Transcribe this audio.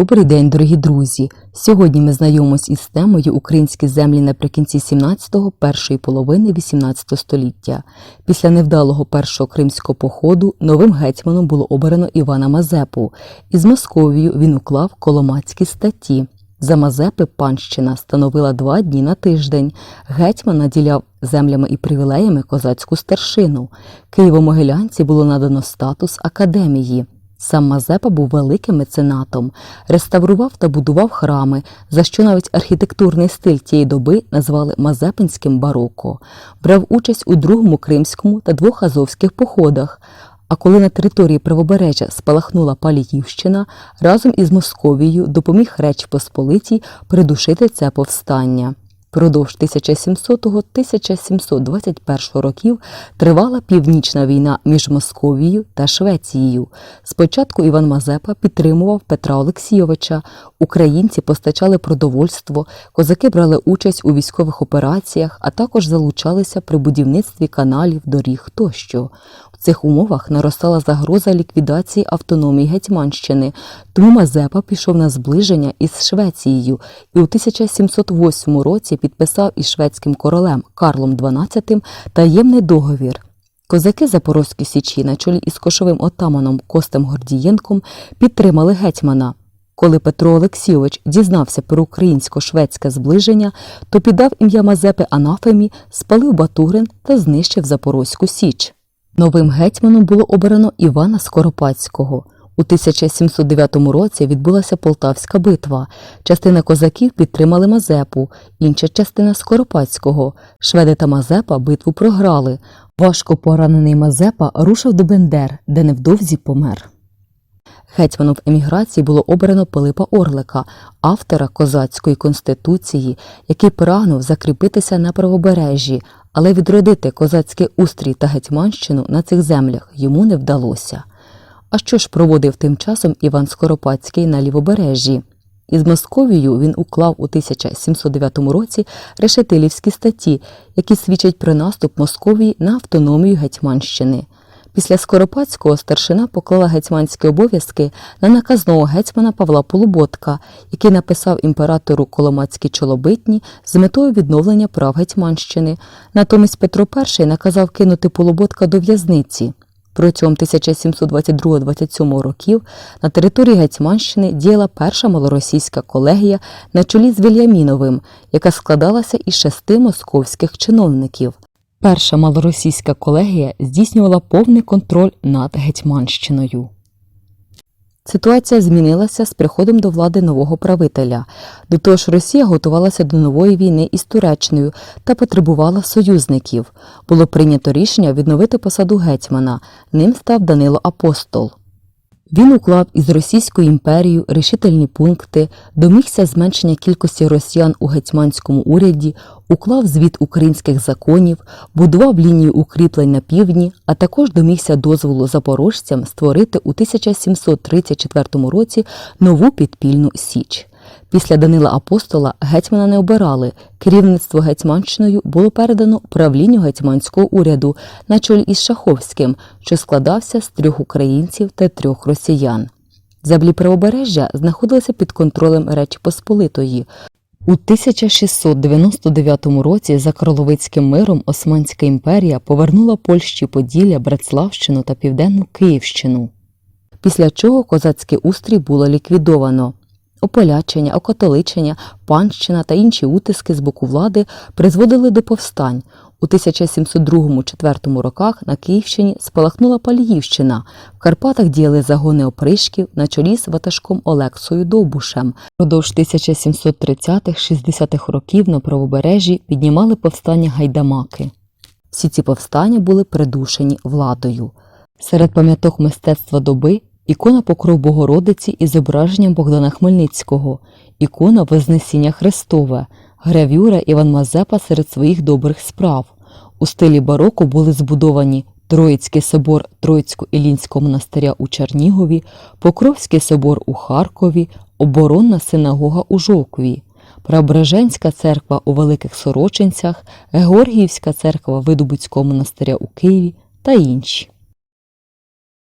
Добрий день, дорогі друзі! Сьогодні ми знайомимось із темою Українські землі наприкінці 17-го, першої половини 18 століття. Після невдалого першого кримського походу новим гетьманом було обрано Івана Мазепу. Із Московією він уклав коломацькі статті. За Мазепи панщина становила два дні на тиждень. Гетьман наділяв землями і привілеями козацьку старшину. Києво-Могилянці було надано статус академії. Сам Мазепа був великим меценатом, реставрував та будував храми, за що навіть архітектурний стиль тієї доби назвали Мазепинським бароко, брав участь у другому кримському та двох азовських походах. А коли на території правобережжя спалахнула Паліївщина, разом із Московією допоміг Реч Посполитій придушити це повстання. Продовж 1700-1721 років тривала північна війна між Московією та Швецією. Спочатку Іван Мазепа підтримував Петра Олексійовича. Українці постачали продовольство, козаки брали участь у військових операціях, а також залучалися при будівництві каналів, доріг тощо. Цих умовах наростала загроза ліквідації автономії Гетьманщини, тому Мазепа пішов на зближення із Швецією і у 1708 році підписав із шведським королем Карлом XII таємний договір. Козаки Запорозької січі на чолі із кошовим отаманом Костем Гордієнком підтримали гетьмана. Коли Петро Олексійович дізнався про українсько-шведське зближення, то піддав ім'я Мазепи Анафемі, спалив Батурин та знищив Запорозьку Січ. Новим гетьманом було обрано Івана Скоропадського. У 1709 році відбулася Полтавська битва. Частина козаків підтримали Мазепу, інша частина Скоропадського. Шведи та Мазепа битву програли. Важко поранений Мазепа рушив до Бендер, де невдовзі помер. Гетьманом в еміграції було обрано Пилипа Орлика, автора козацької конституції, який прагнув закріпитися на правобережжі, але відродити козацький устрій та гетьманщину на цих землях йому не вдалося. А що ж проводив тим часом Іван Скоропадський на лівобережжі? Із Московією він уклав у 1709 році решетилівські статті, які свідчать про наступ Московії на автономію Гетьманщини. Після Скоропадського старшина поклала гетьманські обов'язки на наказного гетьмана Павла Полуботка, який написав імператору Коломацькі чолобитні з метою відновлення прав Гетьманщини. Натомість Петро І наказав кинути Полуботка до в'язниці. Протягом 1722-27 років на території Гетьманщини діяла перша малоросійська колегія на чолі з Вільяміновим, яка складалася із шести московських чиновників. Перша малоросійська колегія здійснювала повний контроль над Гетьманщиною. Ситуація змінилася з приходом до влади нового правителя. До того ж, Росія готувалася до нової війни із Туреччиною та потребувала союзників. Було прийнято рішення відновити посаду гетьмана. Ним став Данило Апостол. Він уклав із Російською імперією рішительні пункти, домігся зменшення кількості росіян у гетьманському уряді, уклав звіт українських законів, будував лінію укріплень на півдні, а також домігся дозволу запорожцям створити у 1734 році нову підпільну січ. Після Данила Апостола гетьмана не обирали. Керівництво Гетьманщиною було передано правлінню гетьманського уряду на чолі із Шаховським, що складався з трьох українців та трьох росіян. Землі правобережжя знаходилися під контролем Речі Посполитої. У 1699 році за Кроловицьким миром Османська імперія повернула Польщі Поділля, Братславщину та Південну Київщину. Після чого козацький устрій було ліквідовано. Ополячення, окатоличення, панщина та інші утиски з боку влади призводили до повстань. У 1702-4 роках на Київщині спалахнула Паліївщина. В Карпатах діяли загони опришків на чолі з ватажком Олексою Довбушем. Продовж 1730-60-х років на правобережжі піднімали повстання гайдамаки. Всі ці повстання були придушені владою. Серед пам'яток мистецтва доби ікона Покров Богородиці із зображенням Богдана Хмельницького, ікона Вознесіння Христове, гравюра Іван Мазепа серед своїх добрих справ. У стилі бароко були збудовані Троїцький собор Троїцько-Ілінського монастиря у Чернігові, Покровський собор у Харкові, оборонна синагога у Жовкові, Преображенська церква у Великих Сорочинцях, Георгіївська церква Видубицького монастиря у Києві та інші.